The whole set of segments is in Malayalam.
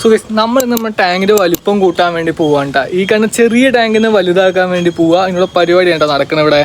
സോ നമ്മൾ നമ്മൾ ടാങ്കിന്റെ വലുപ്പം കൂട്ടാൻ വേണ്ടി പോവാണ്ട ഈ കാണുന്ന ചെറിയ ടാങ്കിനെ വലുതാക്കാൻ വേണ്ടി പോവുക അതിനുള്ള പരിപാടി ഉണ്ടോ നടക്കണ ഇവിടെ?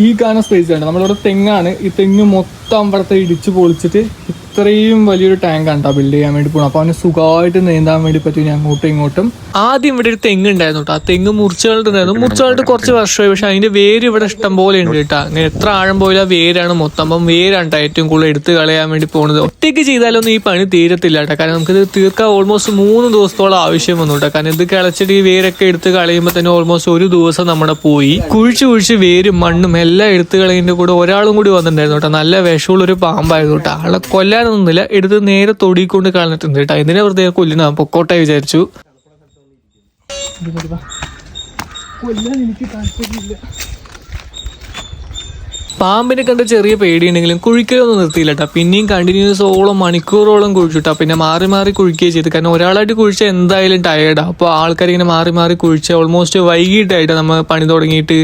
ഈ കാണുന്ന സ്പേസ് ആണ് നമ്മളിവിടെ തെങ്ങാണ്. ഈ തെങ്ങ് മൊത്തം ഇവിടുത്തെ ഇടിച്ച് പൊളിച്ചിട്ട് ഇത്രയും വലിയൊരു ടാങ്ക് ആണ് ബിൽഡ് ചെയ്യാൻ വേണ്ടി പോകണം അപ്പൊ അവന് സുഖമായിട്ട് നീന്താൻ വേണ്ടി പറ്റും അങ്ങോട്ടും ഇങ്ങോട്ടും. ആദ്യം ഇവിടെ ഒരു തെങ്ങ് ഉണ്ടായിരുന്നു കേട്ടോ ആ തെങ്ങ് മുറിച്ചുകളുണ്ടായിരുന്നു മുറിച്ചുകളുടെ കുറച്ച് വർഷമായി. പക്ഷെ അതിന്റെ വേര് ഇവിടെ ഇഷ്ടം പോലെ ഉണ്ട് കേട്ടോ. അങ്ങനെ എത്ര ആഴം പോയില്ല വേരാണ് മൊത്തം. അപ്പം വേരാണ് ഏറ്റവും കൂടുതൽ എടുത്ത് കളയാൻ വേണ്ടി പോകുന്നത് ഒറ്റയ്ക്ക് ചെയ്താലൊന്നും ഈ പണി തീരത്തില്ല കേട്ടോ കാരണം നമുക്കിത് തീർക്കാൻ ഓൾമോസ്റ്റ് മൂന്ന് ദിവസത്തോളം ആവശ്യം വന്നു കേട്ടോ കാരണം ഇത് കിളച്ചിട്ട് ഈ വേരൊക്കെ എടുത്ത് കളയുമ്പോൾ തന്നെ ഓൾമോസ്റ്റ് ഒരു ദിവസം നമ്മുടെ പോയി. കുഴിച്ച് കുഴിച്ച് വേരും മണ്ണും എല്ലാം എടുത്ത് കളയുന്നതിന്റെ കൂടെ ഒരാളും കൂടി വന്നിട്ടുണ്ടായിരുന്നു കേട്ടോ നല്ല വിഷമുള്ള പാമ്പായത് പാമ്പായിരുന്നു കേട്ടോ. ആളെ കൊല്ലാനൊന്നുമില്ല എടുത്ത് നേരെ തൊടിക്കൊണ്ട് കളഞ്ഞിട്ടുണ്ട് കേട്ടോ. ഇതിനെ വെറുതെ കൊല്ലുന്ന? പൊക്കോട്ടെ വിചാരിച്ചു. കൊല്ലാൻ എനിക്ക് താല്പര്യമില്ല. പാമ്പിനെ കണ്ട് ചെറിയ പേടിയുണ്ടെങ്കിലും കുഴിക്കലൊന്നും നിർത്തിയില്ല കേട്ടോ. പിന്നെയും കണ്ടിന്യൂസ് ഓളം മണിക്കൂറോളം കുഴിച്ചുട്ടാ പിന്നെ മാറി മാറി കുഴിക്കുകയും ചെയ്തു. കാരണം ഒരാളായിട്ട് കുഴിച്ച എന്തായാലും ടയേർഡാ അപ്പോൾ ആൾക്കാർ ഇങ്ങനെ മാറി മാറി കുഴിച്ച ഓൾമോസ്റ്റ് വൈകിട്ടായിട്ട് നമ്മൾ പണി തുടങ്ങിയിട്ട്.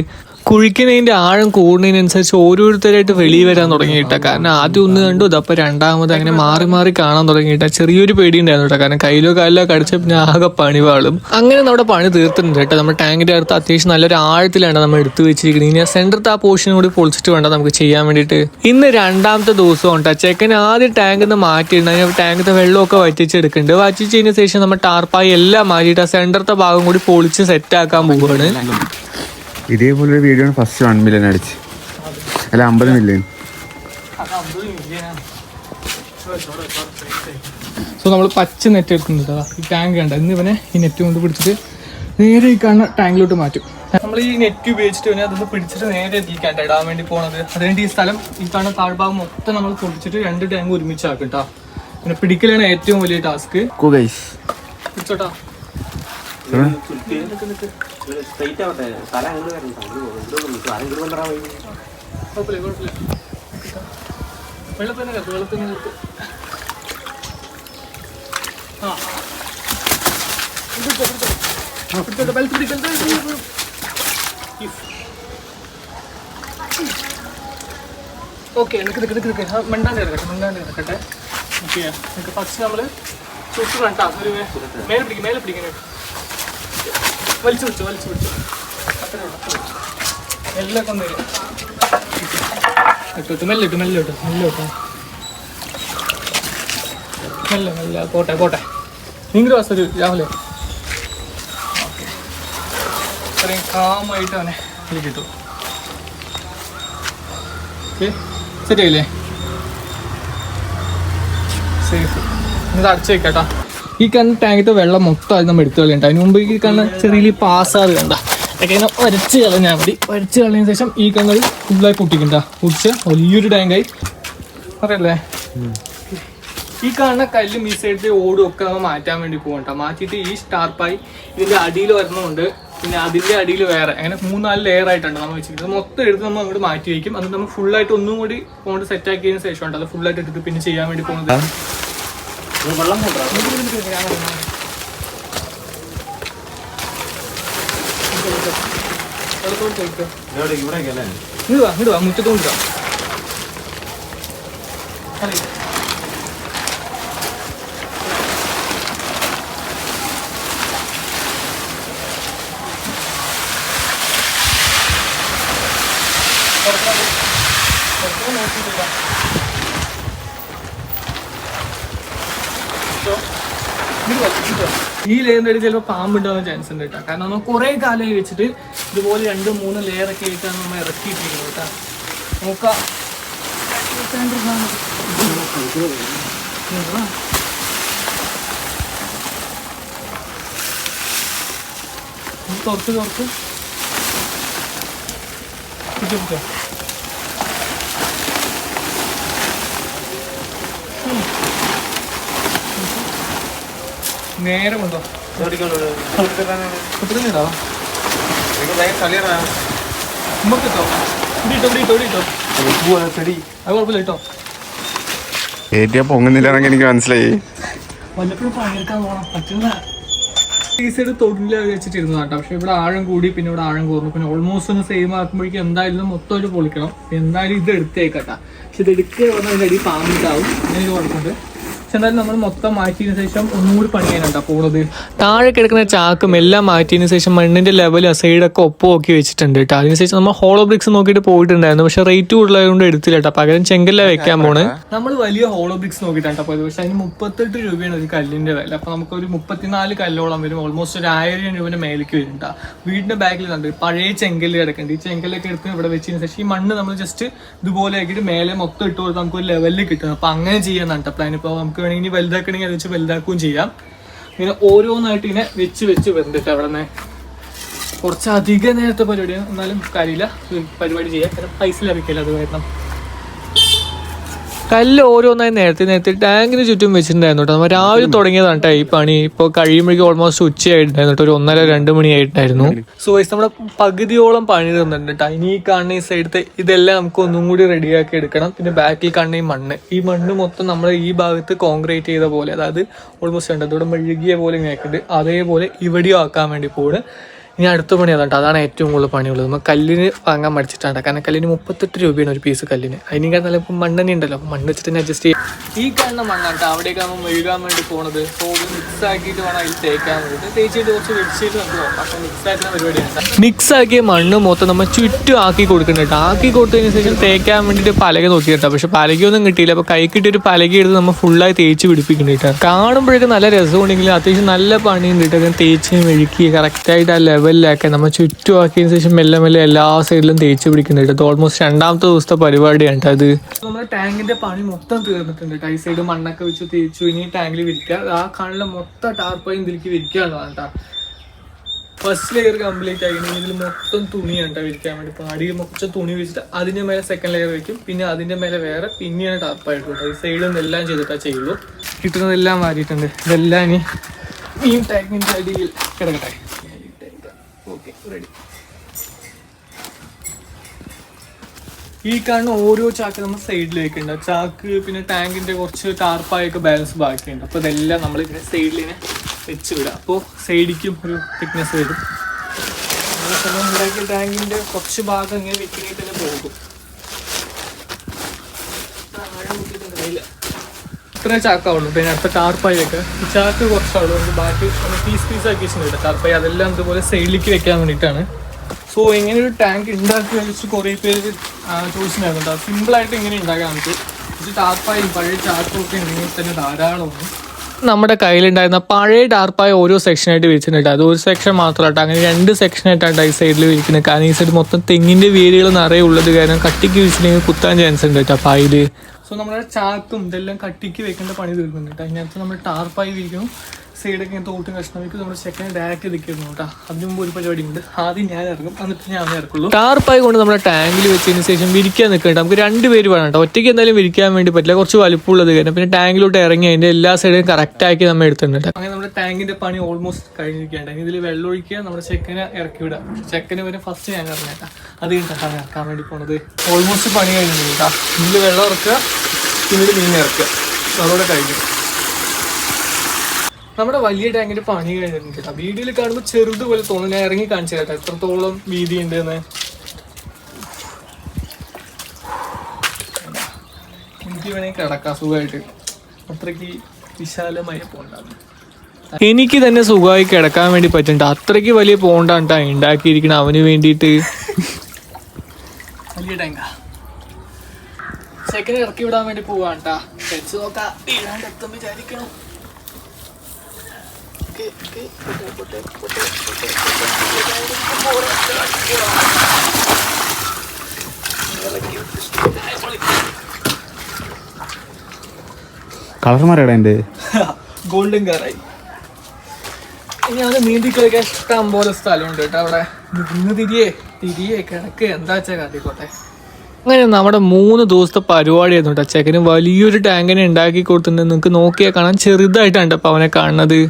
കുഴിക്കുന്നതിന്റെ ആഴം കൂടുന്നതിനനുസരിച്ച് ഓരോരുത്തരായിട്ട് വെളിയിൽ വരാൻ തുടങ്ങിയിട്ട. കാരണം ആദ്യം ഒന്ന് കണ്ടു ഇതപ്പോൾ രണ്ടാമത് അങ്ങനെ മാറി മാറി കാണാൻ തുടങ്ങിയിട്ട. ചെറിയൊരു പേടി ഉണ്ടായിരുന്നു കേട്ടോ. കാരണം കയ്യിലോ കാലിലോ കടിച്ച പിന്നെ ആകെ പണി വാളും അങ്ങനെ നമ്മുടെ പണി തീർത്തിട്ടുണ്ട് കേട്ടോ. നമ്മുടെ ടാങ്കിന്റെ അടുത്ത് അത്യാവശ്യം നല്ലൊരു ആഴത്തിലാണ് നമ്മൾ എടുത്തു വെച്ചിരിക്കുന്നത്. ഇനി ആ സെന്ററത്തെ ആ പോർഷൻ കൂടി പൊളിച്ചിട്ട് വേണ്ട നമുക്ക് ചെയ്യാൻ വേണ്ടിയിട്ട്. ഇന്ന് രണ്ടാമത്തെ ദിവസം ഉണ്ട്? ചെക്കൻ ആദ്യം ടാങ്കിൽ നിന്ന് മാറ്റിയിട്ടുണ്ട്. അതിന് ടാങ്കിന്റെ വെള്ളമൊക്കെ വറ്റിച്ചെടുക്കുന്നുണ്ട്. വറ്റിച്ചതിന് ശേഷം നമ്മൾ ടാർപ്പായി എല്ലാം മാറ്റിയിട്ട് ആ സെന്ററത്തെ ഭാഗം കൂടി പൊളിച്ച് സെറ്റ് ആക്കാൻ പോവുകയാണ് ഇതേപോലെ ഒരു വീഡിയോ ഫസ്റ്റ് വൺ മില്യൺ അടിച്ച്. അല്ല അമ്പത് മില്യൺ സോ നമ്മൾ പച്ച നെറ്റ് എടുക്കുന്നുണ്ട് ഈ ടാങ്ക് കണ്ട. ഇന്ന് ഇവനെ ഈ നെറ്റ് കൊണ്ട് പിടിച്ചിട്ട് നേരെ ഈ കാണുന്ന ടാങ്കിലോട്ട് മാറ്റും. നമ്മൾ ഈ നെറ്റ് ഉപയോഗിച്ചിട്ട് ഇവനെ അതൊന്ന് പിടിച്ചിട്ട് നേരെ ഇതിലേക്കാണ് ഇടാൻ വേണ്ടി പോണത്. അതുകൊണ്ട് ഈ സ്ഥലം ഈ കാണുന്ന താഴ്ഭാഗം മൊത്തം നമ്മൾ പൊടിച്ചിട്ട് രണ്ട് ടാങ്ക് ഒരുമിച്ചാക്കും കേട്ടോ. പിന്നെ പിടിക്കലാണ് ഏറ്റവും വലിയ ടാസ്ക് പിടിച്ചോട്ടാ. ഓക്കെ നിൽക്ക് നിൽക്ക് നിൽക്ക് നിൽക്ക് ആ, മിണ്ടാണ്ട് കിടക്കട്ടെ മിണ്ടാണ്ട് കിടക്കട്ടെ. ഓക്കെ നിൽക്ക് ഫസ്റ്റ് നമ്മൾ ചുറ്റു വേണ്ട ഒരു മേലെ പിടിക്കും മേലെ പിടിക്കാൻ വലിച്ചു വിളിച്ചു വലിച്ചു വിളിച്ചു അത്രേ ഉള്ളൂ. എല്ലാം കൊണ്ടുവരും ഇട്ടു മെല്ലെ മെല്ലെ. പോട്ടെ പോട്ടെ. നിങ്ങളുടെ വാസം ഒരു അത്രയും കാമായിട്ട് അവനെ വിളിക്കിട്ടു സെറ്റ് സേഫ്. ഇത് അടച്ചു വെക്കാട്ടാ. ഈ കണ്ണ ടാങ്കിത്തെ വെള്ളം മൊത്തം നമ്മൾ എടുത്തു കളയണ്ട. അതിന് മുമ്പ് ഈ കണ്ണ് ചെറിയ പാസ്സാറ് കണ്ട. ഇങ്ങനെ വരച്ച് കളഞ്ഞാൽ മതി. വരച്ച് കളഞ്ഞതിന് ശേഷം ഈ കണ്ണ് ഫുള്ളായി പൊട്ടിക്കണ്ട. പൊട്ടിച്ച് വലിയൊരു ടാങ്കായി. അറിയല്ലേ ഈ കാണുന്ന കല്ല് ഈ സൈഡിലെ ഓടും ഒക്കെ മാറ്റാൻ വേണ്ടി പോകണ്ട മാറ്റിയിട്ട് ഈ സ്റ്റാർപ്പായി ഇതിന്റെ അടിയിൽ വരണമുണ്ട് പിന്നെ അതിന്റെ അടിയിൽ വേറെ. അങ്ങനെ മൂന്നാൽ ലെയർ ആയിട്ടുണ്ട് നമ്മൾ വെച്ചിരിക്കുന്നത്. മൊത്തം എടുത്ത് നമ്മൾ അങ്ങോട്ട് മാറ്റി വയ്ക്കും. അത് നമ്മൾ ഫുൾ ആയിട്ട് ഒന്നും കൂടി കൊണ്ട് ശേഷം ഉണ്ട് അത് ഫുൾ ആയിട്ട് എടുത്ത് പിന്നെ ചെയ്യാൻ വേണ്ടി പോകുന്നത് ഇങ്ങോട്ട് വാ ഇങ്ങോട്ട് വാ മുറ്റത്തോണ്ട് അറിയില്ല ഈ ലെയറിന്റെ അടിയിൽ ചിലപ്പോൾ ചാൻസ് ഉണ്ട് കേട്ടോ. കാരണം നമ്മൾ കുറെ കാലമായി വെച്ചിട്ട് ഇതുപോലെ രണ്ടും മൂന്നും ലെയറൊക്കെ ആയിട്ടാണ് നമ്മൾ ഇറക്കിയിട്ടിരിക്കുന്നത് കേട്ടോ. നോക്കാം. തുറത്ത് തുറത്ത് പിടിച്ചോ പിടിച്ചോ നേരെ കൊണ്ടോ നമുക്ക് ഇട്ടോ അത് കുഴപ്പമില്ല ഏറ്റിയാ പൊങ്ങുന്നില്ലാണെങ്കിൽ എനിക്ക് മനസ്സിലായി. വല്ലപ്പോഴും പണിയെടുക്കാൻ പോകണം പറ്റുന്ന ഈ സൈഡ് തൊഴിൽ വെച്ചിട്ടിരുന്നു കേട്ടോ. പക്ഷെ ഇവിടെ ആഴം കൂടി പിന്നെ ഇവിടെ ആഴം കൂർന്നു പിന്നെ ഓൾമോസ്റ്റ് ഒന്ന് സെയിം ആക്കുമ്പോഴേക്കും എന്തായാലും മൊത്തം ഒരു പൊളിക്കണം. എന്തായാലും ഇത് എടുത്തേക്കട്ടാ പക്ഷെ ഇത് എടുക്കുക പറഞ്ഞാൽ അതിന്റെ അടി പാമ്പിട്ടാവും അങ്ങനെ ഒരു കുഴപ്പമുണ്ട്. പക്ഷെ നമ്മൾ മൊത്തം മാറ്റിയതിനു ശേഷം ഒന്നുകൂടി പണി ചെയ്യാനുണ്ടാ പോണത്. താഴെ കിടക്കുന്ന ചാക്കും എല്ലാം മാറ്റിയതിനു ശേഷം മണ്ണിന്റെ ലെവൽ സൈഡൊക്കെ ഒപ്പമാക്കി വെച്ചിട്ടുണ്ട് കേട്ടോ. അതിനുശേഷം നമ്മൾ ഹോളോ ബ്രിക്സ് നോക്കിയിട്ട് പോയിട്ടുണ്ടായിരുന്നു. പക്ഷെ റേറ്റ് കൂടുതലായതുകൊണ്ട് എടുത്തില്ല കേട്ടോ. പകരം ചെങ്കല്ല വെക്കാൻ പോണ്. നമ്മൾ വലിയ ഹോളോ ബ്രിക്സ് നോക്കിയിട്ടാണ് പോയത്. പക്ഷെ അതിന് മുപ്പത്തെട്ട് രൂപയാണ് ഒരു കല്ലിന്റെ വില. അപ്പൊ നമുക്ക് ഒരു മുപ്പത്തിനാല് കല്ലോളം വരും. ഓൾമോസ്റ്റ് ഒരു ആയിരം രൂപയുടെ മേലേക്ക് വരും ട്ടാ. വീടിന്റെ ബാക്കിൽ കണ്ട് പഴയ ചെങ്കൽ കിടക്കുന്നുണ്ട്. ഈ ചെങ്കലൊക്കെ എടുത്ത് ഇവിടെ വെച്ചതിന് ശേഷം ഈ മണ്ണ് നമ്മൾ ജസ്റ്റ് ഇതുപോലെ ആക്കിയിട്ട് മേലെ മൊത്തം ഇട്ട് കൊടുത്ത് നമുക്ക് ഒരു ലെവലിൽ കിട്ടും. അപ്പൊ അങ്ങനെ ചെയ്യാന്നാണ് ട്ടോ പ്ലാൻ ഇപ്പൊ നമുക്ക് വേണമെങ്കിൽ ഇനി വലുതാക്കണമെങ്കിൽ അത് വെച്ച് വലുതാക്കുകയും ചെയ്യാം. ഇങ്ങനെ ഓരോന്നായിട്ട് ഇങ്ങനെ വെച്ച് വെച്ച് വെന്തിട്ട് അവിടെ നിന്ന് കുറച്ച് അധിക നേരത്തെ പരിപാടിയാണ് എന്നാലും കാര്യമില്ല. പരിപാടി ചെയ്യാം. പൈസ ലഭിക്കില്ല അത് കാരണം. കല്ല് ഓരോന്നായി നേരത്തെ നേരത്തെ ടാങ്കിന് ചുറ്റും വെച്ചിട്ടുണ്ടായിരുന്നു കേട്ടോ. നമ്മൾ രാവിലെ തുടങ്ങിയതാണ് കേട്ടോ ഈ പണി. ഇപ്പോൾ കഴിയുമ്പോഴേക്കും ഓൾമോസ്റ്റ് ഉച്ചയായിട്ടുണ്ടായിരുന്നു കേട്ടോ. ഒരു ഒന്നര രണ്ട് മണിയായിട്ടുണ്ടായിരുന്നു സോ വൈസ് നമ്മുടെ പകുതിയോളം പണി തന്നിട്ടുണ്ട് കേട്ടോ. ഇനി ഈ കാണുന്ന ഈ സൈഡത്തെ ഇതെല്ലാം നമുക്ക് ഒന്നും കൂടി റെഡിയാക്കി എടുക്കണം. പിന്നെ ബാക്കിൽ കാണുന്ന ഈ മണ്ണ്. ഈ മണ്ണ് മൊത്തം നമ്മൾ ഈ ഭാഗത്ത് കോൺക്രീറ്റ് ചെയ്ത പോലെ അതായത് ഓൾമോസ്റ്റ് ഉണ്ട് അതോടെ മെഴുകിയ പോലെ ഇങ്ങനെ അതേപോലെ ഇവിടെയും ആക്കാൻ വേണ്ടി പോണ് ഇനി അടുത്ത പണി അതാണ് അതാണ് ഏറ്റവും കൂടുതൽ പണിയുള്ളത്. നമ്മൾ കല്ലിന് വാങ്ങാൻ മടിച്ചിട്ടാണ്. കാരണം കല്ലിന് മുപ്പത്തെട്ട് രൂപയാണ് ഒരു പീസ് കല്ലിന്. അതിനേക്കാൾ നല്ല ഇപ്പം മണ്ണെണ്ണ ഉണ്ടല്ലോ. അപ്പം മണ്ണ് വെച്ചിട്ട് തന്നെ അഡ്ജസ്റ്റ് ചെയ്യും. ഈ കാണുന്ന മണ്ണാണ് അവിടേക്ക് നമ്മൾ മെഴുകാൻ വേണ്ടി പോണത് മിക്സ് ആക്കിയിട്ട് വേണം അതിൽ തേക്കാൻ വേണ്ടി തേച്ചിട്ട് കുറച്ച് വെച്ചിട്ട് നമുക്ക് നോക്കാം അപ്പം മിക്സ് ആക്കുന്ന പരിപാടിയാണ് മിക്സ് ആക്കിയ മണ്ണ് മൊത്തം നമ്മൾ ചുറ്റും ആക്കി കൊടുക്കുന്നുണ്ട്. ആക്കി കൊടുത്തതിന് ശേഷം തേക്കാൻ വേണ്ടിയിട്ട് പലക നോക്കിയിട്ടാണ് പക്ഷെ പലകയൊന്നും കിട്ടിയില്ല. അപ്പോൾ കൈ കിട്ടിയൊരു പലക എടുത്ത് നമ്മൾ ഫുള്ളായി തേച്ച് പിടിപ്പിക്കുന്നുണ്ട് കാണുമ്പോഴേക്കും നല്ല രസമുണ്ടെങ്കിൽ അത്യാവശ്യം നല്ല പണിയുണ്ട് കേട്ടോ തേച്ച് മെഴുക്കി കറക്റ്റായിട്ട് ആ ലെവലിലാക്കാൻ നമ്മൾ ചുറ്റുമാക്കിയതിന് ശേഷം മെല്ലെ മെല്ലെ എല്ലാ സൈഡിലും തേച്ച് പിടിക്കുന്നുണ്ട്. ഇത് ഓൾമോസ്റ്റ് രണ്ടാമത്തെ ദിവസത്തെ പരിപാടിയാണ് കേട്ടോ അത് നമ്മുടെ ടാങ്കിന്റെ പണി മൊത്തം തീർന്നിട്ടുണ്ട് കേട്ടോ. സൈഡ് മണ്ണൊക്കെ വെച്ച് തേച്ചു ഇനി ടാങ്കിൽ വിരിക്കുക. ആ കാണുന്ന മൊത്തം ടാർപ്പായും ഇതിലേക്ക് വിരിക്കാനുള്ളതാണ് കേട്ടോ. ഫസ്റ്റ് ലെയർ കംപ്ലീറ്റ് ആയി. ഇതിൽ മൊത്തം തുണിയാണ് കേട്ടോ വിരിക്കാൻ വേണ്ടി. അടിയിൽ മൊത്തം തുണി വെച്ചിട്ട് അതിന്റെ മേലെ സെക്കൻഡ് ലെയർ വെക്കും. പിന്നെ അതിന്റെ മേലെ വേറെ പിന്നെയാണ് ടാർപ്പായിട്ട് കേട്ടോ. ഈ സൈഡിൽ നിന്ന് എല്ലാം ചെയ്തിട്ടാ ചെയ്യുള്ളൂ. കിട്ടുന്നതെല്ലാം മാറിയിട്ടുണ്ട് ഇതെല്ലാം ഇനി ഈ ടാങ്കിന്റെ അടിയിൽ കിടക്കട്ടെ. റെഡി ഈ കാണുന്ന ഓരോ ചാക്ക് നമ്മൾ സൈഡിലേക്ക് ഉണ്ട് ചാക്ക് പിന്നെ ടാങ്കിന്റെ കുറച്ച് ടാർപ്പായൊക്കെ ബാലൻസ് ബാക്കിയുണ്ട്. അപ്പോൾ ഇതെല്ലാം നമ്മൾ ഇങ്ങനെ ഇങ്ങനെ വെച്ച് വിടാം. അപ്പോൾ സൈഡിക്കും ഒരു തിക്നെസ് വരും. നമ്മൾ ഉണ്ടാക്കിയ ടാങ്കിന്റെ കുറച്ച് ഭാഗം ഇങ്ങനെ വെക്കിനെ തന്നെ പോകും. ഇത്ര ചാക്കാവുള്ളൂ. പിന്നെ അടുത്ത ടാർപ്പായൊക്കെ ഈ ചാക്ക് കുറച്ചാവുള്ളൂ നമുക്ക് ബാക്കി പീസ് പീസ് ആക്കി വെച്ചിട്ടുണ്ട് ടാർപ്പായി അതെല്ലാം അതുപോലെ സൈഡിലേക്ക് വെക്കാൻ വേണ്ടിയിട്ടാണ്. സോ ഇങ്ങനെ ഒരു ടാങ്ക് ഉണ്ടാക്കി വെച്ച് കുറേ പേര് ചോദിച്ചിട്ടുണ്ടായിരുന്നു സിമ്പിൾ ആയിട്ട് ഇങ്ങനെ ഉണ്ടാക്കാൻ നമുക്ക് ഇത് ടാർപ്പായും പഴയ ചാക്കും ഒക്കെ ഉണ്ടെങ്കിൽ തന്നെ ധാരാളമാണ്. നമ്മുടെ കയ്യിലുണ്ടായിരുന്ന പഴയ ടാർപ്പായ ഓരോ സെക്ഷനായിട്ട് വിരിച്ചിട്ടുണ്ട് അത് ഒരു സെക്ഷൻ മാത്രമായിട്ട് അങ്ങനെ രണ്ട് സെക്ഷനായിട്ടാണ് ഈ സൈഡിൽ വിരിക്കുന്നത്. കാരണം ഈ സൈഡ് മൊത്തം തെങ്ങിന്റെ വേരുകൾ നിറയെ ഉള്ളത് കാരണം കട്ടിക്ക് വിരിച്ചിട്ടുണ്ടെങ്കിൽ കുത്താൻ ചാൻസ് ഉണ്ട് കേട്ടോ. അപ്പോൾ അതിൽ സോ നമ്മുടെ ചാക്കും ഇതെല്ലാം കട്ടിക്ക് വെക്കേണ്ട പണി തീർക്കുന്നുണ്ട്. അതിനകത്ത് നമ്മൾ ടാർപ്പായി വിരിക്കണം സൈഡൊക്കെ ഇങ്ങനെ തോട്ടും കഷ്ണം വെക്കും നമ്മുടെ ചെക്കനെ ഡയറക്റ്റ് നിൽക്കുന്നു കേട്ടോ. അതിന് മുമ്പ് ഒരു പരിപാടി ഉണ്ട് ആദ്യം ഞാൻ ഇറങ്ങും. എന്നിട്ട് ഞാൻ ഇറക്കുള്ളൂ. ടാർപ്പായി കൊണ്ട് നമ്മുടെ ടാങ്കിൽ വെച്ചതിന് ശേഷം വിരിക്കാൻ നിൽക്കണ്ട നമുക്ക് രണ്ട് പേര് വേണം കേട്ടോ. ഒറ്റയ്ക്ക് എന്തായാലും വിരിക്കാൻ വേണ്ടി പറ്റില്ല. കുറച്ച് വലുപ്പമുള്ളത് കാരണം പിന്നെ ടാങ്കിലോട്ട് ഇറങ്ങി അതിന്റെ എല്ലാ സൈഡും കറക്റ്റ് ആക്കി നമ്മൾ എടുത്തിട്ടുണ്ട് അങ്ങനെ നമ്മുടെ ടാങ്കിന്റെ പണി ഓൾമോസ്റ്റ് കഴിഞ്ഞിരിക്കുകയാണ് ഇതിൽ വെള്ളം ഒഴിക്കുക നമ്മുടെ ചെക്കനെ ഇറക്കി വിടുക. ചെക്കനെ വരെ ഫസ്റ്റ് ഞാൻ ഇറങ്ങേട്ടാ അത് കഴിഞ്ഞിട്ടാണ് ഇറക്കാൻ വേണ്ടി പോണത്. ഓൾമോസ്റ്റ് പണി കഴിഞ്ഞിട്ടുണ്ട് കേട്ടോ. ഇതിൽ വെള്ളം ഇറക്കുക പിന്നീട് മീൻ ഇറക്കുക. അതോടെ കഴിഞ്ഞു. നമ്മുടെ വലിയ ടാങ്കിന്റെ പണി കഴിഞ്ഞിട്ടുണ്ട് കേട്ടോ. വീഡിയോയിൽ കാണുമ്പോൾ ചെറുതുപോലെ തോന്നുന്നു ഞാൻ ഇറങ്ങി കാണിച്ചു കേട്ടോ. എത്രത്തോളം വീതി ഉണ്ട് എന്ന് എനിക്ക് വേണമെങ്കിൽ കിടക്കാം സുഖമായിട്ട്. അത്രയ്ക്ക് വിശാലമായ പോണ്ടാണ്. എനിക്ക് തന്നെ സുഖമായി കിടക്കാൻ വേണ്ടി പറ്റുന്നുണ്ട്. അത്രയ്ക്ക് വലിയ പോണ്ടാണ് ഉണ്ടാക്കിയിരിക്കണം. അവന് വേണ്ടിയിട്ട്. വലിയ ടാങ്കാ. സെക്കൻഡ് ഇറക്കി വിടാൻ വേണ്ടി പോവാണ് ട്ടാ വെച്ച് നോക്കാം. വിചാരിക്കണം ഓക്കേ. പോട്ടെ, പോട്ടെ, പോട്ടെ, പോട്ടെ, കളർ മാറിയടാ എന്റെ ഗോൾഡൻ കാറായി ഇനി അത് നീന്തി കളിക്കാൻ ഇഷ്ടം പോലെ സ്ഥലമുണ്ട് കേട്ടോ അവിടെ. ഇന്ന് തിരിയേ തിരിയേ കിടക്ക്. എന്താ വെച്ചാൽ കാട്ടിക്കോട്ടെ. അങ്ങനെ നമ്മുടെ മൂന്ന് ദിവസത്തെ പരിപാടിയായിരുന്നു കേട്ടോ. ചെക്കന് വലിയൊരു ടാങ്കിനെ ഉണ്ടാക്കി കൊടുത്തിട്ടുണ്ട്. നിങ്ങൾക്ക് നോക്കിയാൽ കാണാൻ ചെറുതായിട്ടാണ് കേട്ടോ അവനെ കാണുന്നത്.